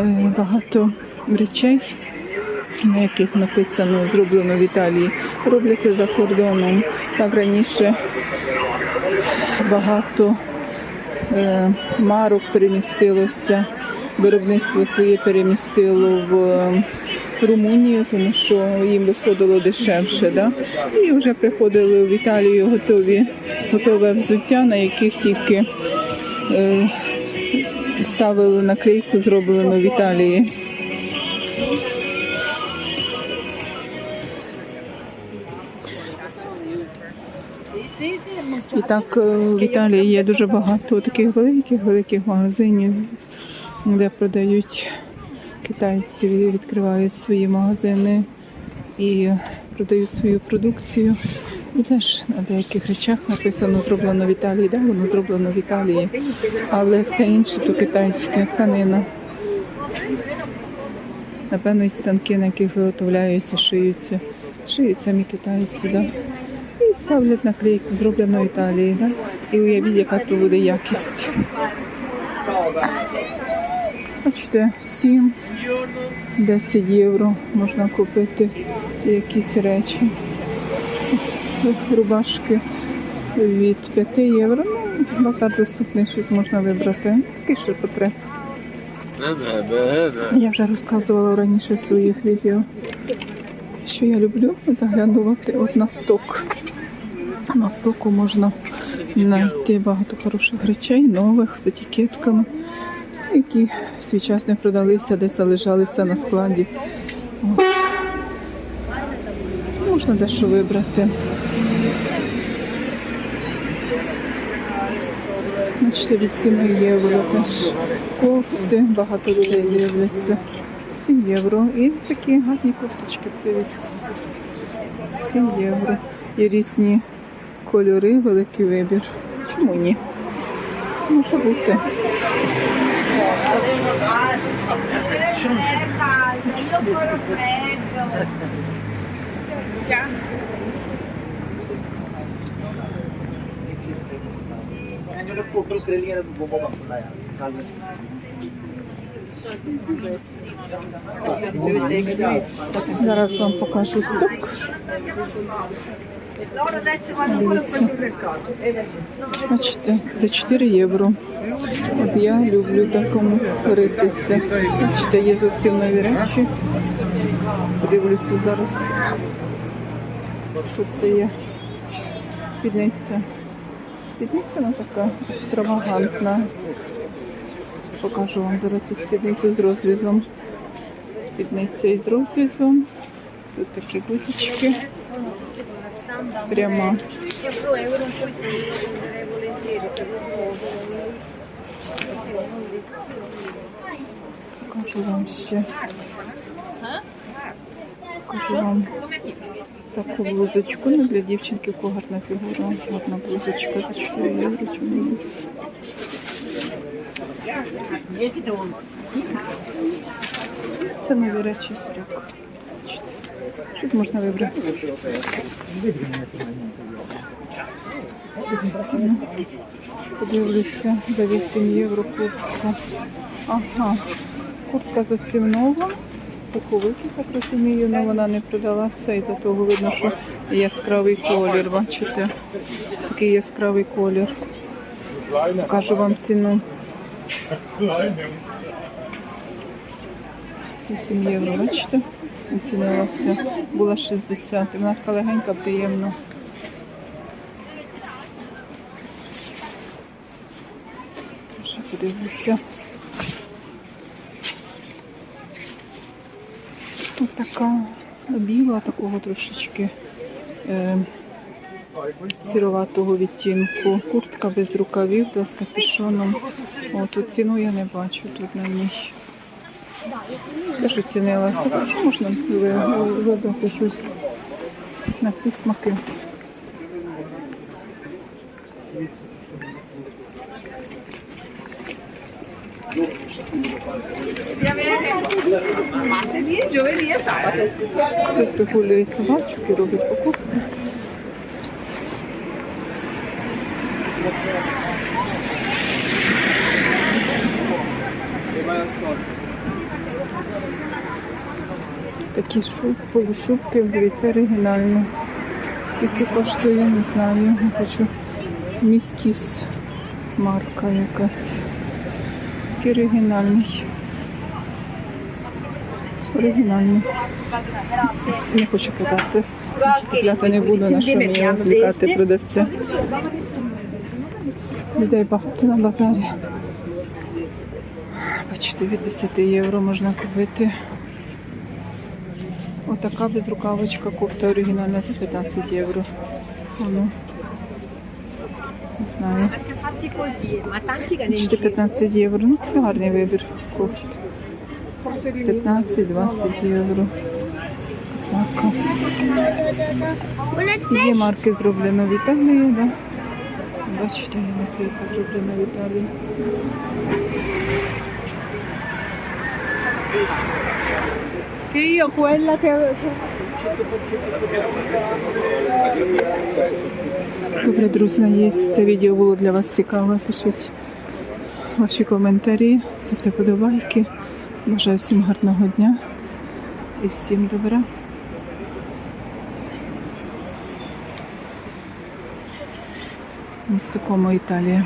е, багато речей, на яких написано зроблено в Італії, робляться за кордоном. Так раніше багато е, марок перемістилося, виробництво своє перемістило в е, Румунію, тому що їм виходило дешевше. Да? І вже приходили в Італію готові, готове взуття, на яких тільки е, ставили наклейку, зроблено в Італії. І так е, в Італії є дуже багато таких великих великих магазинів, де продають китайці, відкривають свої магазини і продають свою продукцію. І теж на деяких речах написано зроблено в Італії, да, воно зроблено в Італії, але все інше то китайська тканина. Напевно, і станки, на яких виготовляються, шиються, шиють самі китайці, да. І ставлять наклейку, зроблено в Італії, да? І уявіть, яка то буде якість. Бачите, 7-10 євро можна купити якісь речі. Рубашки від 5 євро. Ну, базар доступний, щось можна вибрати. Такий ще ширпотреб. Я вже розказувала раніше в своїх відео, що я люблю заглядувати от на сток. На стоку можна знайти багато хороших речей, нових з етикетками, які в свій час не продалися, десь залишалися на складі. От. Можна дещо вибрати. Бачите, від 7 євро теж кофти, багато людей дивляться. 7 євро. І такі гарні кофточки, подивіться. 7 євро. Є різні кольори, великий вибір. Чому ні? Може бути. É, cara, ainda foram prédio. Já. Ele comprou o era do Bobo Baculaia. Зараз вам покажу стук. Бачите, за 4 євро. От я люблю такому ритися. Бачите, є зовсім нові речі. Подивлюся зараз, що це є. Спідниця. Спідниця вона така екстравагантна. Покажу вам зараз цю спідницю з розрізом. Спідниця із розрізом. Тут такі гудзички. Прямо. Покажу вам ще. Покажу вам таку блузочку. Ну, для дівчинки яка гарна фігура. Гарна блузочка за 4 євро. Чому? Це нові речі з рук. Щось можна вибрати. Подивлюся за 8 євро куртка. Ага, куртка зовсім нова. Пуховики, так розумію, але вона не продалася і за того видно, що яскравий колір. Бачите? Такий яскравий колір. Покажу вам ціну. 8 євро, бачите? Оцінилася. Була 60. І Вона така легенька, приємна. Ще подивлюся. Ось така біла, такого трошечки е, сіроватого відтінку. Куртка без рукавів, да, з капюшоном. О, тут ціну я не бачу тут на ній. Теж оцінилася. Так що можна ви- вибрати щось на всі смаки. Хтось вигулює і робить покупки. Такі шуб, полушубки, дивіться, оригінально. Скільки коштує, не знаю. Не хочу. Міскіс марка якась. Такий оригінальний. Оригінальний. Не хочу питати. Купляти не буду, на що мені відвлікати продавця. Людей багато на базарі. Бачите, від 10 євро можна купити. Отака безрукавочка, кофта оригінальна за 15 євро. Воно. Не знаю. Anche fatti così, ma tanti che ne Бачите, 15 євро. Ну, гарний вибір кофт. 15-20 євро. Смарка. Є марки зроблено в Італії, да? Бачите, є наклейка зроблена в Італії. Che io quella che... Добре, друзі, надіюсь, це відео було для вас цікаве. Пишіть ваші коментарі, ставте подобайки. Бажаю всім гарного дня і всім добра. Місто Комо, Італія.